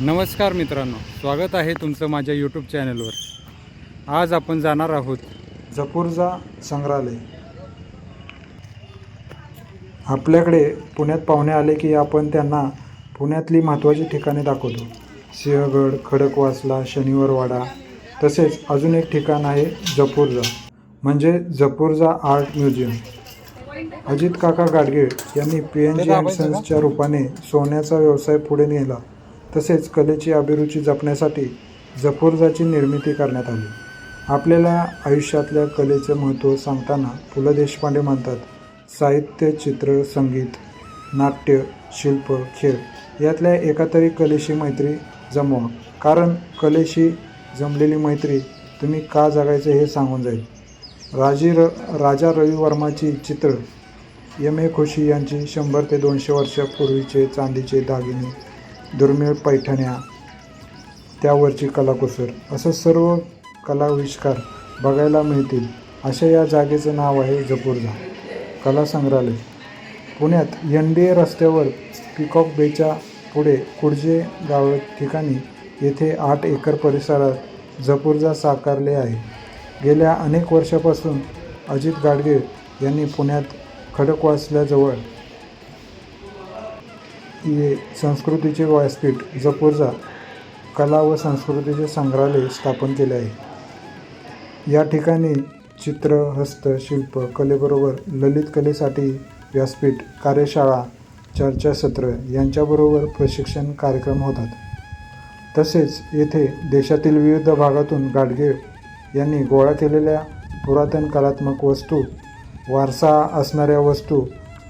नमस्कार मित्रांनो स्वागत आहे तुमचं माझ्या यूट्यूब चॅनलवर आज आपण जाणार आहोत जपूरजा संग्रहालय. आपल्याकडे पुण्यात पाहुणे आले की आपण त्यांना पुण्यातली महत्त्वाची ठिकाणे दाखवतो. सिंहगड खडकवासला शनिवारवाडा तसेच अजून एक ठिकाण आहे जपूरजा म्हणजे जपूरजा आर्ट म्युझियम. अजित काका गाडगीळ यांनी पी एन जी अँड सन्सच्या रूपाने सोन्याचा व्यवसाय पुढे नेला. तसेच कलेची अभिरुची जपण्यासाठी जफोर्जाची निर्मिती करण्यात आली. आपल्याला आयुष्यातल्या कलेचं महत्त्व सांगताना पु ल देशपांडे म्हणतात साहित्य चित्र संगीत नाट्य शिल्प खेळ यातल्या एका तरी कलेशी मैत्री जमवा. कारण कलेशी जमलेली मैत्री तुम्ही का जगायचं हे सांगून जाईल. राजी र राजा रवी वर्माची चित्र एम ए खुशी यांची शंभर ते दोनशे वर्षापूर्वीचे चांदीचे दागिने दुर्मिळ पैठण्या त्यावरची कलाकुसर असं सर्व कलाविष्कार बघायला मिळतील. अशा या जागेचं नाव आहे जपूरजा कला संग्रहालय. पुण्यात एन डी ए रस्त्यावर पिकॉक बेच्या पुढे कुडजे गाव ठिकाणी येथे आठ एकर परिसरात जपूरजा साकारले आहे. गेल्या अनेक वर्षापासून अजित गाडगे यांनी पुण्यात खडकवासल्याजवळ संस्कृतीचे व्यासपीठ जपूरजा कला व संस्कृतीचे संग्रहालय स्थापन केले आहे. या ठिकाणी चित्र हस्तशिल्प कलेबरोबर ललित कलेसाठी व्यासपीठ कार्यशाळा चर्चासत्र यांच्याबरोबर प्रशिक्षण कार्यक्रम होतात. तसेच येथे देशातील विविध भागातून गाडगे यांनी गोळा केलेल्या पुरातन कलात्मक वस्तू वारसा असणाऱ्या वस्तू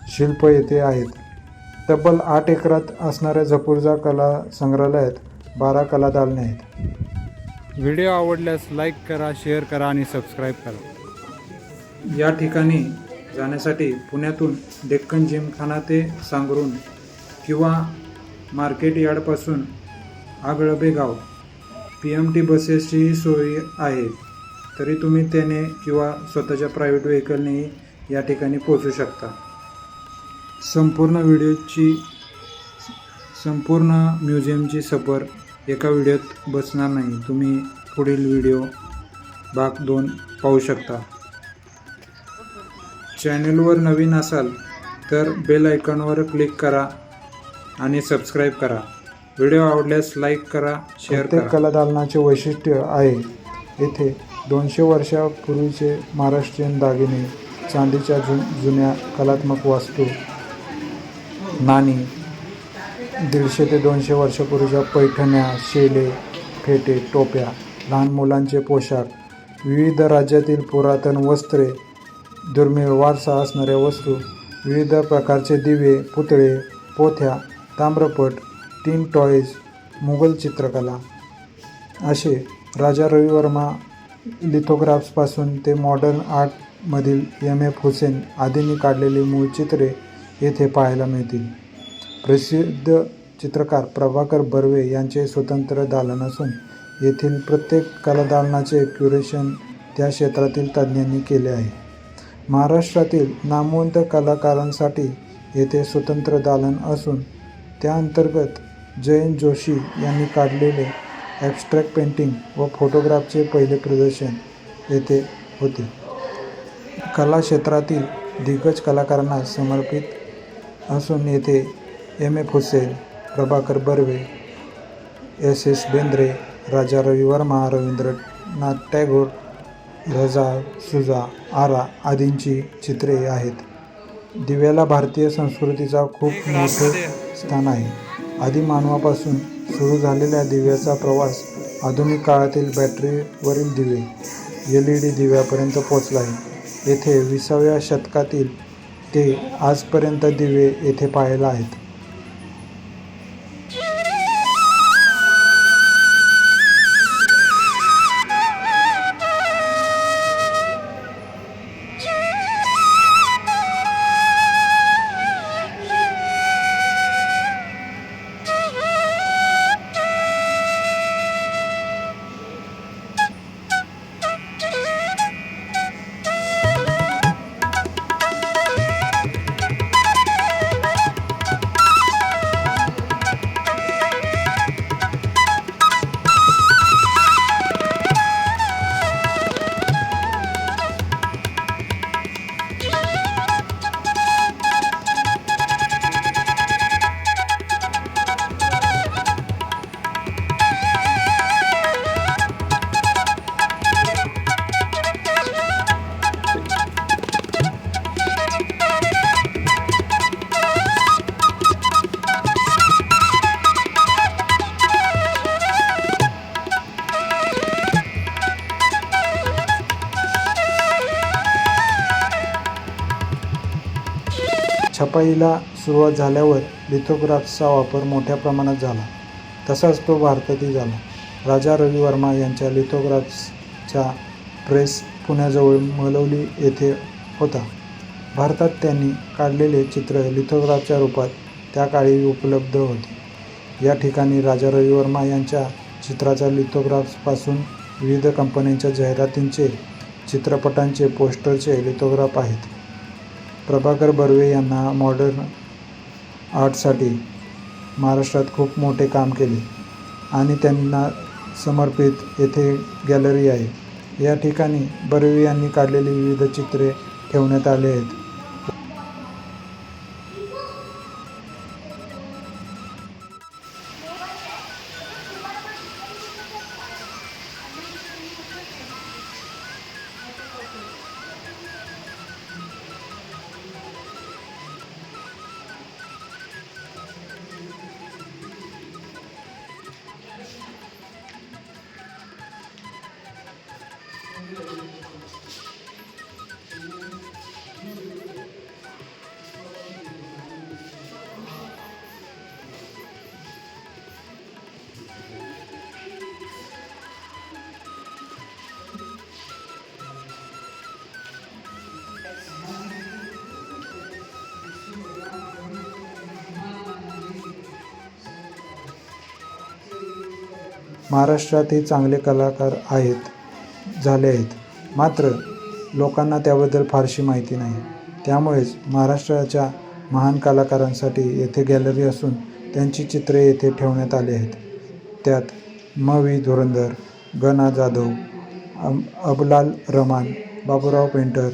शिल्प येथे आहेत. तब्बल आठ एकरात असणाऱ्या जपूरजा कला संग्रहालयात बारा कला दालने आहेत. व्हिडिओ आवडल्यास लाईक करा शेअर करा आणि सबस्क्राईब करा. या ठिकाणी जाण्यासाठी पुण्यातून डेक्कन जिमखाना ते सांगरून किंवा मार्केट यार्डपासून आगळबे गाव पी एम टी बसेसचीही सोय आहे. तरी तुम्ही त्याने किंवा स्वतःच्या प्रायव्हेट व्हेकलनेही या ठिकाणी पोहोचू शकता. संपूर्ण व्हिडिओची संपूर्ण म्युझियमची सफर एका व्हिडिओत बसणार नाही. तुम्ही पुढील व्हिडिओ भाग दोन पाहू शकता. चॅनलवर नवीन असाल तर बेल आयकॉनवर क्लिक करा आणि सबस्क्राईब करा. व्हिडिओ आवडल्यास लाईक करा शेअर करा. कला दालनाचे वैशिष्ट्य आहे येथे दोनशे वर्षापूर्वीचे महाराष्ट्रीयन दागिने चांदीच्या जु जुन्या कलात्मक वास्तू नाणी दीडशे ते दोनशे वर्षापूर्वीच्या पैठण्या शेले फेटे टोप्या लहान मुलांचे पोशाख विविध राज्यातील पुरातन वस्त्रे दुर्मिळ वारसा असणाऱ्या वस्तू विविध प्रकारचे दिवे पुतळे पोथ्या ताम्रपट टीन टॉईज मुघल चित्रकला. असे राजा रविवर्मा लिथोग्राफ्सपासून ते मॉडर्न आर्टमधील एम एफ हुसेन आदींनी काढलेली मूळ चित्रे येथे पाहायला मिळतील. प्रसिद्ध चित्रकार प्रभाकर बर्वे यांचे स्वतंत्र दालन असून येथील प्रत्येक कलादालनाचे क्युरेशन त्या क्षेत्रातील तज्ज्ञांनी केले आहे. महाराष्ट्रातील नामवंत कलाकारांसाठी येथे स्वतंत्र दालन असून त्या अंतर्गत जयंत जोशी यांनी काढलेले ॲबस्ट्रॅक्ट पेंटिंग व फोटोग्राफचे पहिले प्रदर्शन येथे होते. कला क्षेत्रातील दिग्गज कलाकारांना समर्पित असून येथे M. F Husain Prabhakar Barve S. S. Bendre Raja Ravi Varma Rabindranath Tagore Raza Souza Ara आदींची चित्रे आहेत. दिव्याला भारतीय संस्कृतीचा खूप मोठे स्थान आहे. आदिमानवापासून सुरू झालेल्या दिव्याचा प्रवास आधुनिक काळातील बॅटरीवरील दिवे एल. ई. डी. दिव्यापर्यंत पोचला आहे. येथे विसाव्या शतकातील ते आजपर्यंत दिवे येथे पाहायला आहेत. छपाईला सुरुवात झाल्यावर लिथोग्राफ्सचा वापर मोठ्या प्रमाणात झाला. तसाच तो भारतातही झाला. राजा रवी वर्मा यांच्या लिथोग्राफ्सच्या प्रेस पुण्याजवळ मलवली येथे होता. भारतात त्यांनी काढलेले चित्र लिथोग्राफच्या रूपात त्या काळी उपलब्ध होते. या ठिकाणी राजा रवी वर्मा यांच्या चित्राचा लिथोग्राफ्सपासून विविध कंपन्यांच्या जाहिरातींचे चित्रपटांचे पोस्टरचे लिथोग्राफ आहेत. प्रभाकर बर्वे यांना मॉडर्न आर्टसाठी महाराष्ट्रात खूप मोठे काम केले. आणि त्यांना समर्पित येथे गॅलरी आहे. या ठिकाणी बर्वे यांनी काढलेली विविध चित्रे ठेवण्यात आली आहेत. महाराष्ट्रातही चांगले कलाकार आहेत झाले आहेत. मात्र लोकांना त्याबद्दल फारशी माहिती नाही. त्यामुळेच महाराष्ट्राच्या महान कलाकारांसाठी येथे गॅलरी असून त्यांची चित्रे येथे ठेवण्यात आली आहेत. त्यात म वी धुरंधर गना जाधव अम अबलाल रमान Baburao Painter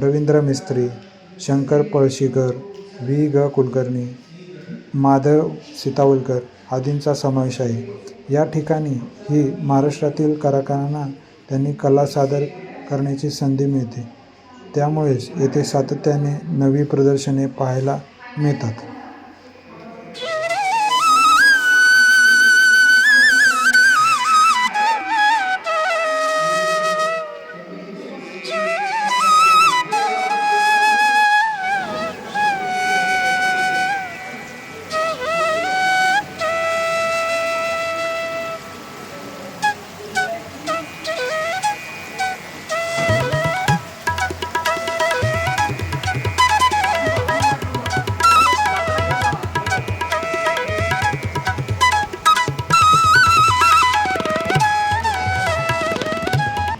Ravindra Mistry Shankar Palshikar V G Kulkarni Madhav सीतावलकर आदींचा समावेश आहे. या ठिकाणी ही महाराष्ट्रातील कलाकारांना त्यांनी कला सादर करण्याची संधी मिळते. त्यामुळेच येथे सातत्याने नवी प्रदर्शने पाहायला मिळतात.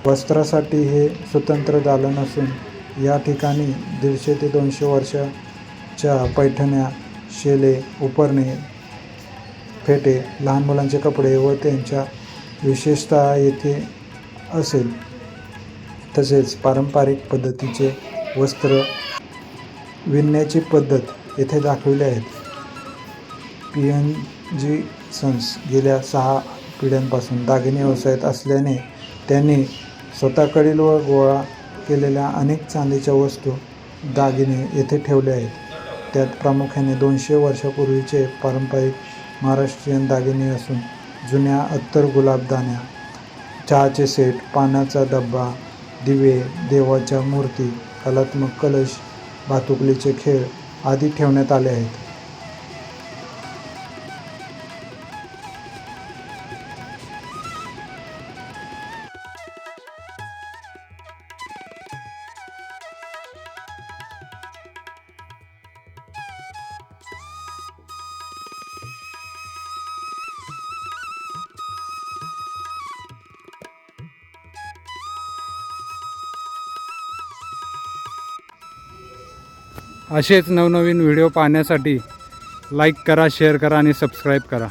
वस्त्रासाठी हे स्वतंत्र दालन असून या ठिकाणी दीडशे ते दोनशे वर्षाच्या पैठण्या शेले उपरणे फेटे लहान मुलांचे कपडे व त्यांच्या विशेषतः येथे असेल. तसेच पारंपरिक पद्धतीचे वस्त्र विणण्याची पद्धत येथे दाखविली आहेत. पी एन जी सन्स गेल्या सहा पिढ्यांपासून दागिने व्यवसायात असल्याने त्यांनी स्वतःकडील व गोळा केलेल्या अनेक चांदीच्या वस्तू दागिने येथे ठेवले आहेत. त्यात प्रामुख्याने दोनशे वर्षापूर्वीचे पारंपरिक महाराष्ट्रीयन दागिने असून जुन्या अत्तर गुलाबदाण्या चहाचे सेट पाण्याचा डब्बा दिवे देवाच्या मूर्ती कलात्मक कलश भातुकलीचे खेळ आदी ठेवण्यात आले आहेत. असेच नवनवीन व्हिडिओ पाहण्यासाठी लाईक करा शेअर करा आणि सबस्क्राईब करा.